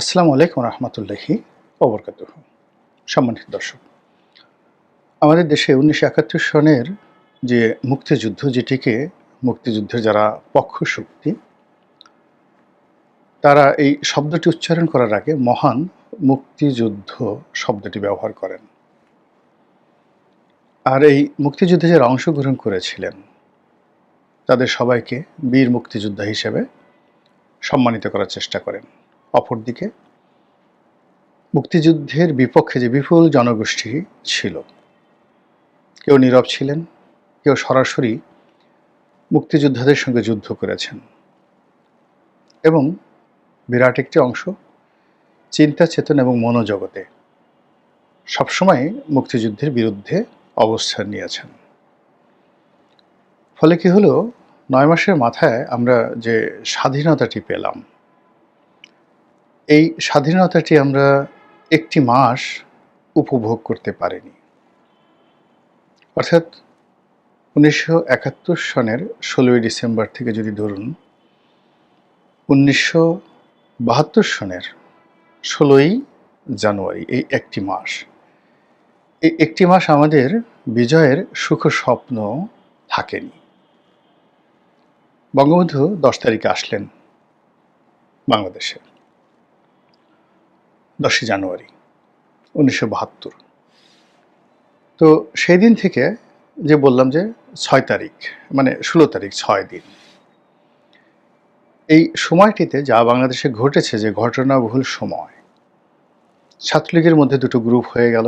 আসসালামু আলাইকুম রহমতুল্লাহি ওবরকাত সম্মানিত দর্শক, আমাদের দেশে উনিশশো একাত্তর সনের যে মুক্তিযুদ্ধ, যেটিকে মুক্তিযুদ্ধের যারা পক্ষ শক্তি, তারা এই শব্দটি উচ্চারণ করার আগে মহান মুক্তিযুদ্ধ শব্দটি ব্যবহার করেন। আর এই মুক্তিযুদ্ধে যারা অংশগ্রহণ করেছিলেন, তাদের সবাইকে বীর মুক্তিযোদ্ধা হিসেবে সম্মানিত করার চেষ্টা করেন। অপরদিকে মুক্তিযুদ্ধের বিপক্ষে যে বিপুল জনগোষ্ঠী ছিল, কেউ নীরব ছিলেন, কেউ সরাসরি মুক্তিযোদ্ধাদের সঙ্গে যুদ্ধ করেছেন এবং বিরাট একটি অংশ চিন্তা, চেতন এবং মনোজগতে সবসময় মুক্তিযুদ্ধের বিরুদ্ধে অবস্থান নিয়েছেন। ফলে কি হলো? নয় মাসের মাথায় আমরা যে স্বাধীনতাটি পেলাম এই স্বাধীনতাটি আমরা একটি মাস উপভোগ করতে পারিনি। অর্থাৎ উনিশশো একাত্তর সনের ষোলোই ডিসেম্বর থেকে যদি ধরুন, উনিশশো বাহাত্তর সনের ষোলোই জানুয়ারি, এই একটি মাস। এই একটি মাস আমাদের বিজয়ের সুখ স্বপ্ন থাকেনি। বঙ্গবন্ধু দশ তারিখে আসলেন বাংলাদেশে। দশই জানুয়ারি, উনিশশো বাহাত্তর। তো সেই দিন থেকে যে বললাম যে ছয় তারিখ মানে ষোলো তারিখ, ছয় দিন। এই সময়টিতে যা বাংলাদেশে ঘটেছে, যে ঘটনাবহুল সময়, ছাত্রলীগের মধ্যে দুটো গ্রুপ হয়ে গেল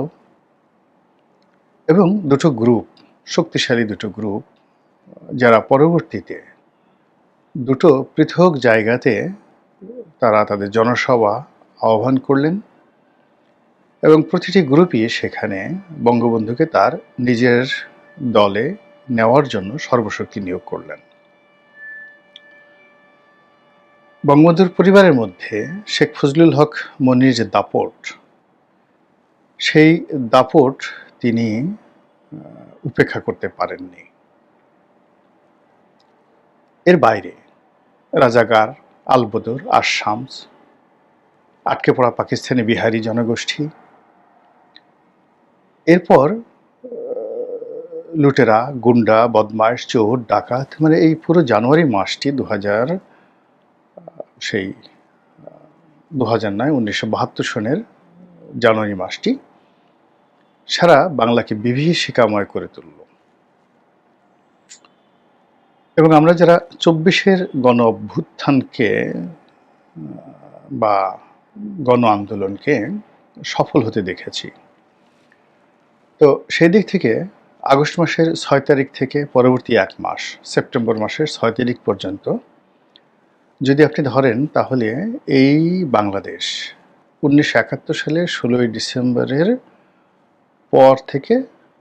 এবং দুটো গ্রুপ, শক্তিশালী দুটো গ্রুপ, যারা পরবর্তীতে দুটো পৃথক জায়গাতে তারা তাদের জনসভা আহ্বান করলেন এবং প্রতিটি গ্রুপই সেখানে বঙ্গবন্ধুকে তার নিজের দলে নেওয়ার জন্য সর্বশক্তি নিয়োগ করলেন। বঙ্গবন্ধুর পরিবারের মধ্যে শেখ ফজলুল হক মনির যে দাপট, সেই দাপট তিনি উপেক্ষা করতে পারেননি। এর বাইরে রাজাগার আলবদর আর শামস আটকে পড়া পাকিস্তানি বিহারি জনগোষ্ঠী। এরপর লুটেরা, গুন্ডা বদমাইশ চোর, ডাকাত মানে এই পুরো জানুয়ারি মাসটি দু হাজার সেই দু হাজার নয়, উনিশশো বাহাত্তর সনের জানুয়ারি মাসটি সারা বাংলাকে বিভীষিকাময় করে তুলল। এবং আমরা যারা চব্বিশের গণ অভ্যুত্থানকে বা গণ আন্দোলনকে সফল হতে দেখেছি। তো সেই দিক থেকে আগস্ট মাসের ছয় তারিখ থেকে পরবর্তী এক মাস, সেপ্টেম্বর মাসের ছয় তারিখ পর্যন্ত যদি আপনি ধরেন তাহলে এই বাংলাদেশ উনিশশো একাত্তর সালের ষোলোই ডিসেম্বরের পর থেকে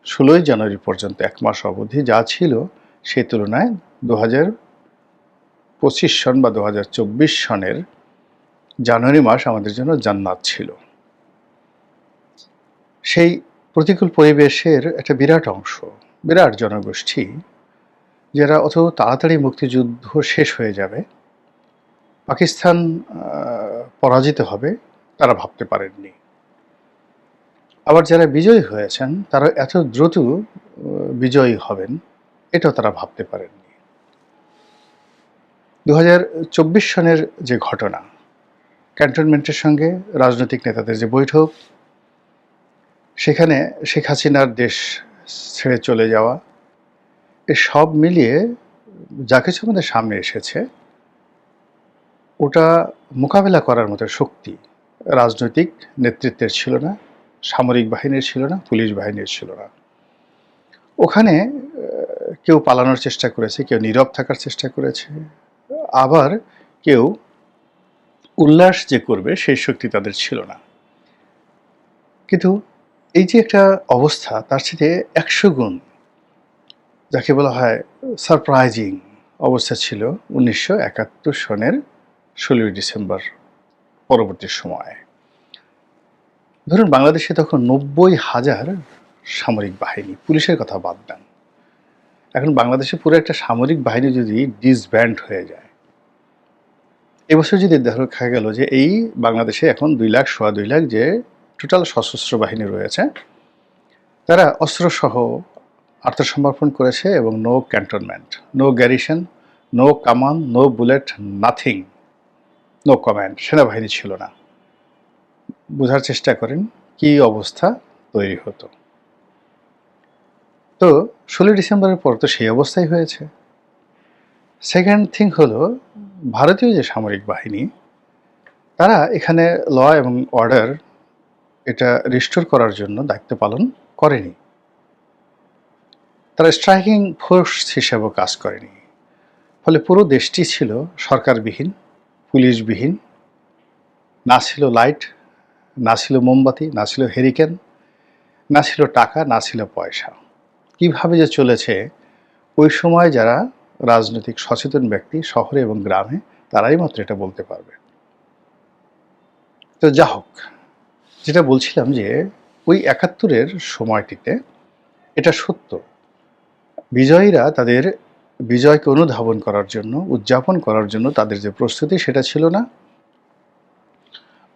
ষোলোই জানুয়ারি পর্যন্ত এক মাস অবধি যা ছিল সেই তুলনায় দু হাজার পঁচিশ সন বা দু হাজার চব্বিশ সনের জানুয়ারি মাস আমাদের জন্য জান্নাত ছিল। সেই প্রতিকূল পরিবেশের একটা বিরাট অংশ, বিরাট জনগোষ্ঠী, যারা অত তাড়াতাড়ি মুক্তিযুদ্ধ শেষ হয়ে যাবে, পাকিস্তান পরাজিত হবে, তারা ভাবতে পারেননি। আবার যারা বিজয়ী হয়েছেন, তারা এত দ্রুত বিজয়ী হবেন, এটাও তারা ভাবতে পারেননি। দু হাজার চব্বিশ সনের যে ঘটনা ক্যান্টনমেন্টের সঙ্গে রাজনৈতিক নেতাদের যে বৈঠক, সেখানে শেখ হাসিনার দেশ ছেড়ে চলে যাওয়া, এ সব মিলিয়ে যা কিছু আমাদের সামনে এসেছে, ওটা মোকাবেলা করার মতো শক্তি রাজনৈতিক নেতৃত্বের ছিল না, সামরিক বাহিনীর ছিল না, পুলিশ বাহিনীর ছিল না। ওখানে কেউ পালানোর চেষ্টা করেছে, কেউ নীরব থাকার চেষ্টা করেছে, আবার কেউ উল্লাস যে করবে, সেই শক্তি তাদের ছিল না। কিন্তু এই যে একটা অবস্থা, তার সাথে একশো গুণ যাকে বলা হয় সারপ্রাইজিং অবস্থা ছিল উনিশশো একাত্তর সনের ষোলোই ডিসেম্বর পরবর্তী সময়ে। ধরুন বাংলাদেশে তখন নব্বই হাজার সামরিক বাহিনী, পুলিশের কথা বাদ দেন। এখন বাংলাদেশে পুরো একটা সামরিক বাহিনী যদি ডিসব্যান্ড হয়ে যায় এবছর যদি দেখা গেল যে এই বাংলাদেশে এখন দুই লাখ, সোয়া দুই লাখ যে টোটাল সশস্ত্র বাহিনী রয়েছে, তারা অস্ত্রসহ আত্মসমর্পণ করেছে এবং no cantonment no garrison no কামান no bullet nothing no command সেনাবাহিনী ছিল না। বোঝার চেষ্টা করেন কি অবস্থা তৈরি হতো। তো ষোলোই ডিসেম্বরের পর তো সেই অবস্থাই হয়েছে। সেকেন্ড থিং হলো ভারতীয় যে সামরিক বাহিনী, তারা এখানে ল এবং অর্ডার এটা রিস্টোর করার জন্য দায়িত্ব পালন করেনি। তারা স্ট্রাইকিং ফোর্স হিসেবেও কাজ করেনি। ফলে পুরো দেশটি ছিল সরকারবিহীন, পুলিশবিহীন। না ছিল লাইট না ছিল মোমবাতি, না ছিল হেরিকেন না ছিল টাকা, না ছিল পয়সা। কীভাবে যে চলেছে, ওই সময় যারা রাজনৈতিক সচেতন ব্যক্তি শহরে এবং গ্রামে তারাই মাত্র এটা বলতে পারবে। তো যা হোক, যেটা বলছিলাম যে ওই একাত্তরের সময়টিতে এটা সত্য। বিজয়ীরা তাদের বিজয়কে অনুধাবন করার জন্য, উদযাপন করার জন্য তাদের যে প্রস্তুতি সেটা ছিল না।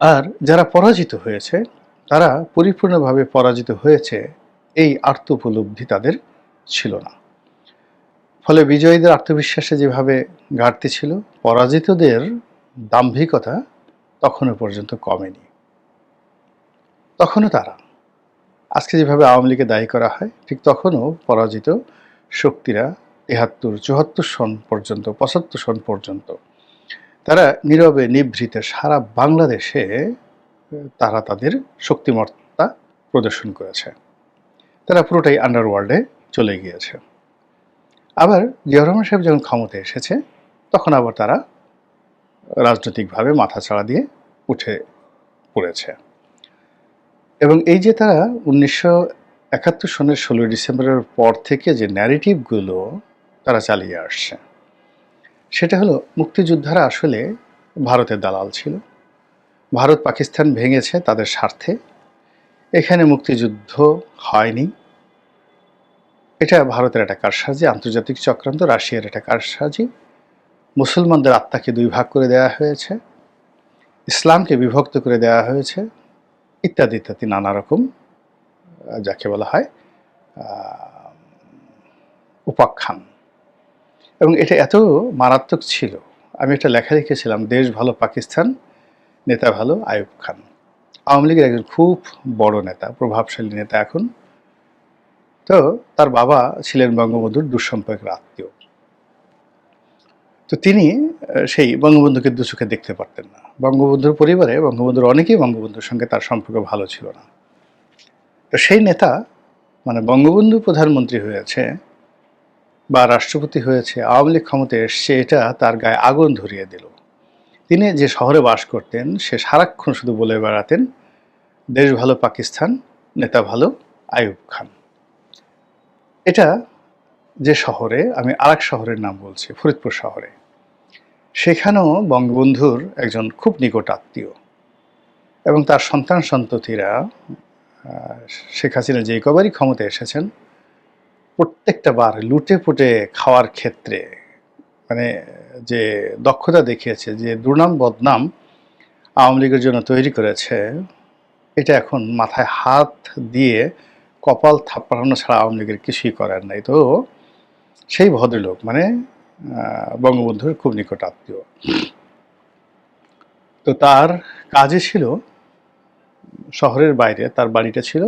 আর যারা পরাজিত হয়েছে, তারা পরিপূর্ণভাবে পরাজিত হয়েছে, এই আর্ত উপলব্ধি তাদের ছিল না। ফলে বিজয়ীদের আত্মবিশ্বাসে যেভাবে ঘাটতি ছিল, পরাজিতদের দাম্ভিকতা তখনও পর্যন্ত কমেনি। তখনও তারা। আজকে যেভাবে আওয়ামী লীগে দায়ী করা হয়, ঠিক তখনও পরাজিত শক্তিরা তেহাত্তর চুয়াত্তর সন পর্যন্ত, পঁচাত্তর সন পর্যন্ত। তারা নীরবে নিভৃতে সারা বাংলাদেশে তারা তাদের শক্তিমত্তা প্রদর্শন করেছে। তারা পুরোটাই আন্ডারওয়ার্ল্ডে চলে গিয়েছে। আবার জিয়া রহমান সাহেব যখন ক্ষমতায় এসেছে, তখন আবার তারা রাজনৈতিকভাবে মাথা ছাড়া দিয়ে উঠে পড়েছে। এবং এই যে তারা উনিশশো একাত্তর সনের ষোলোই ডিসেম্বরের পর থেকে যে ন্যারেটিভগুলো তারা চালিয়ে আসছে, সেটা হলো মুক্তিযোদ্ধারা আসলে ভারতের দালাল ছিল। ভারত পাকিস্তান ভেঙেছে তাদের স্বার্থে। এখানে মুক্তিযুদ্ধ হয়নি। এটা ভারতের একটা কারসাজি, আন্তর্জাতিক চক্রান্ত, রাশিয়ার একটা কারসাজি। মুসলমানদের আত্মাকে দুই ভাগ করে দেওয়া হয়েছে, ইসলামকে বিভক্ত করে দেওয়া হয়েছে, ইত্যাদি ইত্যাদি নানা রকম যাকে বলা হয় উপাখ্যান। এবং এটা এত মারাত্মক ছিল। আমি একটা লেখা লিখেছিলাম, দেশ ভালো, পাকিস্তান, নেতা ভালো আয়ুব খান। আওয়ামী লীগের একজন খুব বড় নেতা, প্রভাবশালী নেতা এখন। তো তার বাবা ছিলেন বঙ্গবন্ধুর দুঃসম্পর্কের আত্মীয়। তো তিনি সেই বঙ্গবন্ধুকে দুচোখে দেখতে পারতেন না। বঙ্গবন্ধুর পরিবারে বঙ্গবন্ধুর অনেকেই বঙ্গবন্ধুর সঙ্গে তার সম্পর্ক ভালো ছিল না। তো সেই নেতা মানে বঙ্গবন্ধু প্রধানমন্ত্রী হয়েছে বা রাষ্ট্রপতি হয়েছে, আওয়ামী লীগ ক্ষমতায় এসছে, এটা তার গায়ে আগুন ধরিয়ে দিল। তিনি যে শহরে বাস করতেন, সে সারাক্ষণ শুধু বলে বেড়াতেন, দেশ ভালো, পাকিস্তান, নেতা ভালো আয়ুব খান। এটা যে শহরে, আমি আরেক শহরের নাম বলছি, ফরিদপুর শহরে। সেখানেও বঙ্গবন্ধুর একজন খুব নিকট আত্মীয় এবং তার সন্তান সন্ততিরা শেখ হাসিনা যে কবারই ক্ষমতায় এসেছেন, প্রত্যেকটা বার লুটে পুটে খাওয়ার ক্ষেত্রে মানে যে দক্ষতা দেখিয়েছে, যে দুর্নাম বদনাম আওয়ামী লীগের জন্য তৈরি করেছে, এটা এখন মাথায় হাত দিয়ে কপাল থাপ্পানো ছাড়া আওয়ামী লীগের কিছুই করার নাই। তো সেই ভদ্রলোক মানে বঙ্গবন্ধুর খুব নিকট আত্মীয়। তো তার কাজে ছিল শহরের বাইরে, তার বাড়িটা ছিল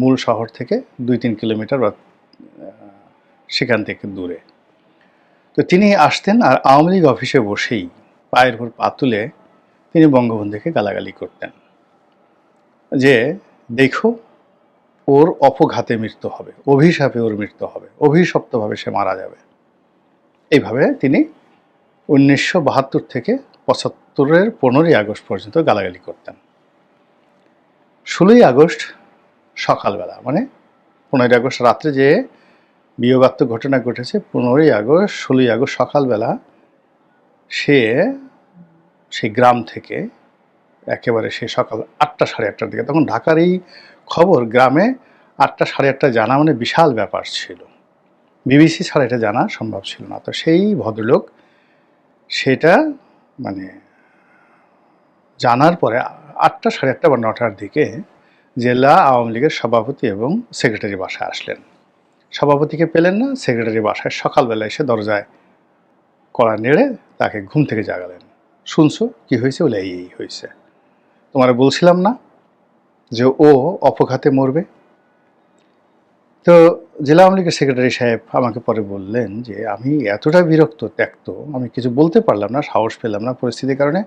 মূল শহর থেকে দুই তিন কিলোমিটার বা সেখান থেকে দূরে। তো তিনি আসতেন আর আওয়ামী লীগ অফিসে বসেই পায়ের উপর পা তুলে তিনি বঙ্গবন্ধুকে গালাগালি করতেন। যে, দেখো ওর অপঘাতে মৃত্যু হবে, অভিশাপে ওর মৃত্যু হবে, অভিশপ্তভাবে সে মারা যাবে। এইভাবে তিনি উনিশশো বাহাত্তর থেকে পঁচাত্তরের পনেরোই আগস্ট পর্যন্ত গালাগালি করতেন। ষোলোই আগস্ট সকালবেলা মানে পনেরোই আগস্ট রাত্রে যে বিয়োগাত্মক ঘটনা ঘটেছে, পনেরোই আগস্ট, ষোলোই আগস্ট সকালবেলা সে সেই গ্রাম থেকে একেবারে সে সকাল আটটা, সাড়ে আটটার দিকে, তখন ঢাকার এই খবর গ্রামে আটটা সাড়ে আটটা জানা মানে বিশাল ব্যাপার ছিল। বিবিসি ছাড়া এটা জানা সম্ভব ছিল না। তো সেই ভদ্রলোক সেটা মানে জানার পরে আটটা সাড়ে আটটা বা নটার দিকে জেলা আওয়ামী লীগের সভাপতি এবং সেক্রেটারি বাসায় আসলেন। সভাপতিকে পেলেন না, সেক্রেটারি বাসায় সকালবেলা এসে দরজায় কড়া নেড়ে তাকে ঘুম থেকে জাগালেন। শুনছো, কি হয়েছে? বলে এই হয়েছে। তোমার বলছিলাম না যে ও অপঘাতে মরবে। তো জেলা আওয়ামী লীগের সেক্রেটারি সাহেব আমাকে পরে বললেন যে, আমি এতটা বিরক্ত, ত্যক্ত, আমি কিছু বলতে পারলাম না, সাহস পেলাম না পরিস্থিতির কারণে।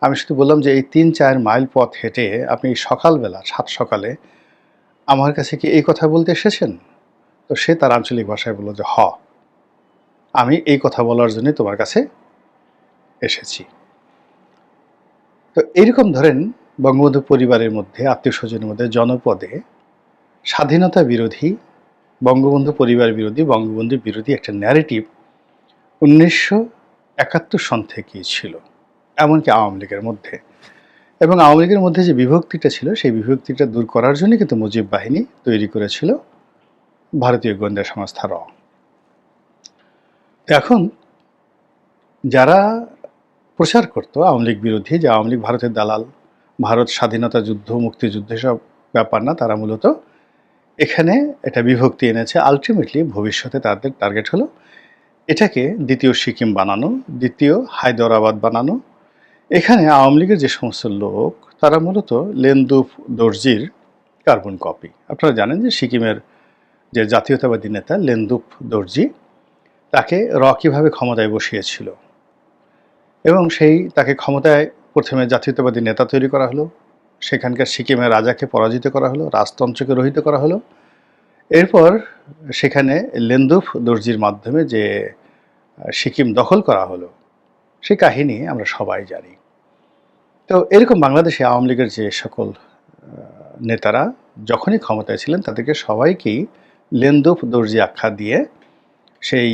আমি শুধু বললাম যে, এই তিন চার মাইল পথ হেঁটে আপনি সকালবেলা, সাত সকালে আমার কাছে কি এই কথা বলতে এসেছেন? তো সে তার আঞ্চলিক ভাষায় বলল যে, হ, আমি এই কথা বলার জন্য তোমার কাছে এসেছি। তো এইরকম ধরেন বঙ্গবন্ধু পরিবারের মধ্যে, আত্মীয় স্বজনের মধ্যে জনপদে স্বাধীনতা বিরোধী, বঙ্গবন্ধু পরিবার বিরোধী, বঙ্গবন্ধু বিরোধী একটা ন্যারেটিভ উনিশশো একাত্তর সন থেকেই ছিল, এমনকি আওয়ামী লীগের মধ্যে। এবং আওয়ামী লীগের মধ্যে যে বিভক্তিটা ছিল, সেই বিভক্তিটা দূর করার জন্য কিন্তু মুজিব বাহিনী তৈরি করেছিল ভারতীয় গোয়েন্দা সংস্থা র। এখন যারা প্রচার করতো আওয়ামী লীগ বিরোধী, যে আওয়ামী লীগ ভারতের দালাল ভারত স্বাধীনতা যুদ্ধ, মুক্তিযুদ্ধ সব ব্যাপার না, তারা মূলত এখানে এটা বিভক্তি এনেছে। আলটিমেটলি ভবিষ্যতে তাদের টার্গেট হলো এটাকে দ্বিতীয় সিকিম বানানো, দ্বিতীয় হায়দরাবাদ বানানো। এখানে আওয়ামী লীগের যে সমস্ত লোক, তারা মূলত লেন্দুফ দর্জির কার্বন কপি আপনারা জানেন যে সিকিমের যে জাতীয়তাবাদী নেতা লেন্দুপ দর্জি, তাকে র কীভাবে ক্ষমতায় বসিয়েছিল? এবং সেই তাকে ক্ষমতায় প্রথমে জাতীয়তাবাদী নেতা তৈরি করা হলো, সেখানকার সিকিমের রাজাকে পরাজিত করা হলো, রাজতন্ত্রকে রহিত করা হলো। এরপর সেখানে লেন্দুফ দর্জির মাধ্যমে যে সিকিম দখল করা হলো, সে কাহিনী আমরা সবাই জানি। তো এরকম বাংলাদেশে আওয়ামী লীগের যে সকল নেতারা যখনই ক্ষমতায় ছিলেন, তাদেরকে সবাইকেই লেন্দুফ দর্জি আখ্যা দিয়ে সেই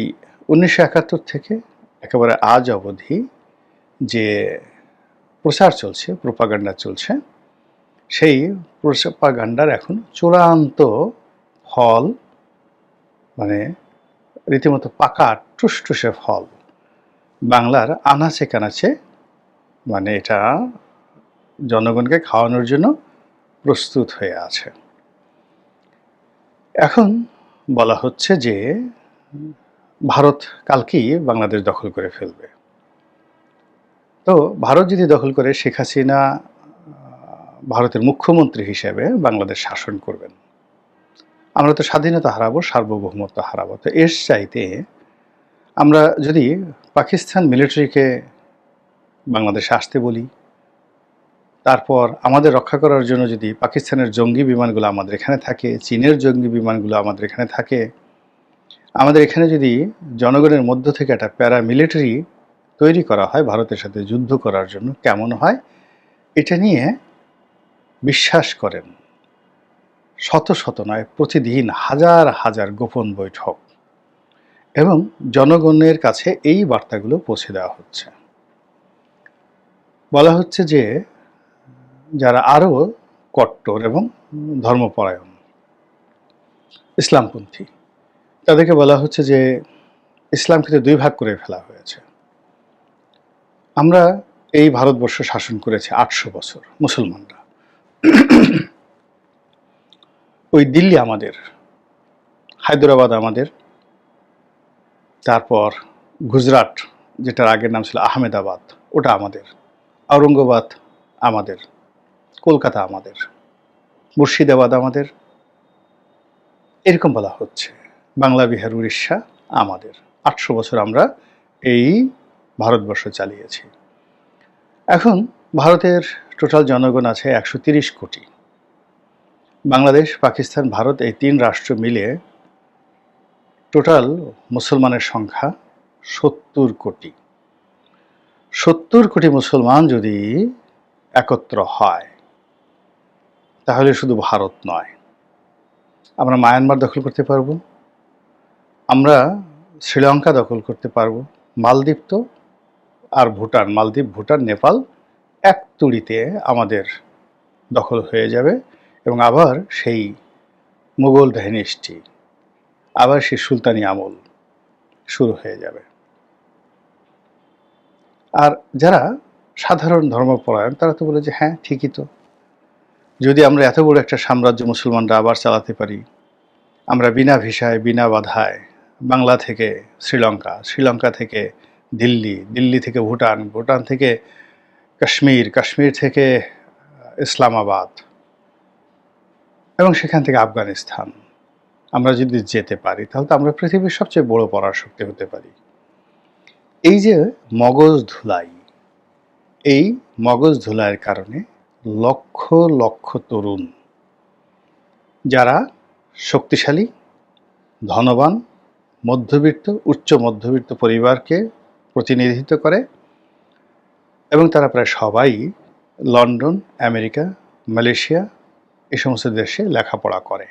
উনিশশো একাত্তর থেকে একেবারে আজ অবধি যে প্রচার চলছে, প্রোপাগান্ডা চলছে। সেই প্রোপাগান্ডার এখন চূড়ান্ত ফল মানে রীতিমতো পাকা টুসটুসে ফল বাংলার আনাচে কানাচে মানে এটা জনগণকে খাওয়ানোর জন্য প্রস্তুত হয়ে আছে। এখন বলা হচ্ছে যে ভারত কালকেই বাংলাদেশ দখল করে ফেলবে। তো ভারত যদি দখল করে শেখ হাসিনা ভারতের মুখ্যমন্ত্রী হিসেবে বাংলাদেশ শাসন করবেন। আমরা তো স্বাধীনতা হারাবো, সার্বভৌমত্ব হারাবো। তো এর চাইতে আমরা যদি পাকিস্তান মিলিটারিকে বাংলাদেশে আসতে বলি, তারপর আমাদের রক্ষা করার জন্য যদি পাকিস্তানের জঙ্গি বিমানগুলো আমাদের এখানে থাকে, চীনের জঙ্গি বিমানগুলো আমাদের এখানে থাকে, আমাদের এখানে যদি জনগণের মধ্য থেকে একটা প্যারামিলিটারি তৈরি করা হয় ভারতের সাথে যুদ্ধ করার জন্য। কেমন হয়? এটা নিয়ে বিশ্বাস করেন, শত শত নয়, প্রতিদিন হাজার হাজার গোপন বৈঠক এবং জনগণের কাছে এই বার্তাগুলো পৌঁছে দেওয়া হচ্ছে। বলা হচ্ছে যে, যারা আরও কট্টর এবং ধর্মপরায়ণ, ইসলামপন্থী, তাদেরকে বলা হচ্ছে যে, ইসলামকে দুই ভাগ করে ফেলা হয়েছে। আমরা এই ভারতবর্ষ শাসন করেছে আটশো বছর, মুসলমানরা। ওই দিল্লি আমাদের, হায়দ্রাবাদ আমাদের, তারপর গুজরাট, যেটার আগের নাম ছিল আহমেদাবাদ, ওটা আমাদের আওরঙ্গাবাদ আমাদের, কলকাতা আমাদের, মুর্শিদাবাদ আমাদের, এরকম বলা হচ্ছে। বাংলা বিহার, উড়িষ্যা আমাদের। আটশো বছর আমরা এই ভারতবর্ষ চালিয়েছি। এখন ভারতের টোটাল জনগণ আছে একশো তিরিশ কোটি। বাংলাদেশ, পাকিস্তান, ভারত এই তিন রাষ্ট্র মিলে টোটাল মুসলমানের সংখ্যা সত্তর কোটি। সত্তর কোটি মুসলমান যদি একত্র হয়, তাহলে শুধু ভারত নয়। আমরা মায়ানমার দখল করতে পারব। আমরা শ্রীলঙ্কা দখল করতে পারব। মালদ্বীপ তো আর ভুটান, মালদ্বীপ, ভুটান, নেপাল এক তুড়িতে আমাদের দখল হয়ে যাবে এবং আবার সেই মুঘল ডাইনেস্টি আবার সেই সুলতানি আমল শুরু হয়ে যাবে। আর যারা সাধারণ ধর্মপরায়ণ, তারা তো বলে যে হ্যাঁ ঠিকই তো। যদি আমরা এত বড় একটা সাম্রাজ্য মুসলমানরা আবার চালাতে পারি, আমরা বিনা ভিসায়, বিনা বাধায় বাংলা থেকে শ্রীলঙ্কা শ্রীলঙ্কা থেকে দিল্লি দিল্লি থেকে ভুটান ভুটান থেকে কাশ্মীর কাশ্মীর থেকে ইসলামাবাদ এবং সেখান থেকে আফগানিস্তান। আমরা যদি যেতে পারি, তাহলে তো আমরা পৃথিবীর সবচেয়ে বড় পরাশক্তি হতে পারি। এই যে মগজ ধুলাই, এই মগজ ধুলাইয়ের কারণে লক্ষ লক্ষ তরুণ যারা শক্তিশালী, ধনবান, মধ্যবিত্ত, উচ্চ মধ্যবিত্ত পরিবারকে প্রতিনিধিত্ব করে এবং তারা প্রায় সবাই লন্ডন আমেরিকা মালয়েশিয়া এ সমস্ত দেশে লেখাপড়া করে।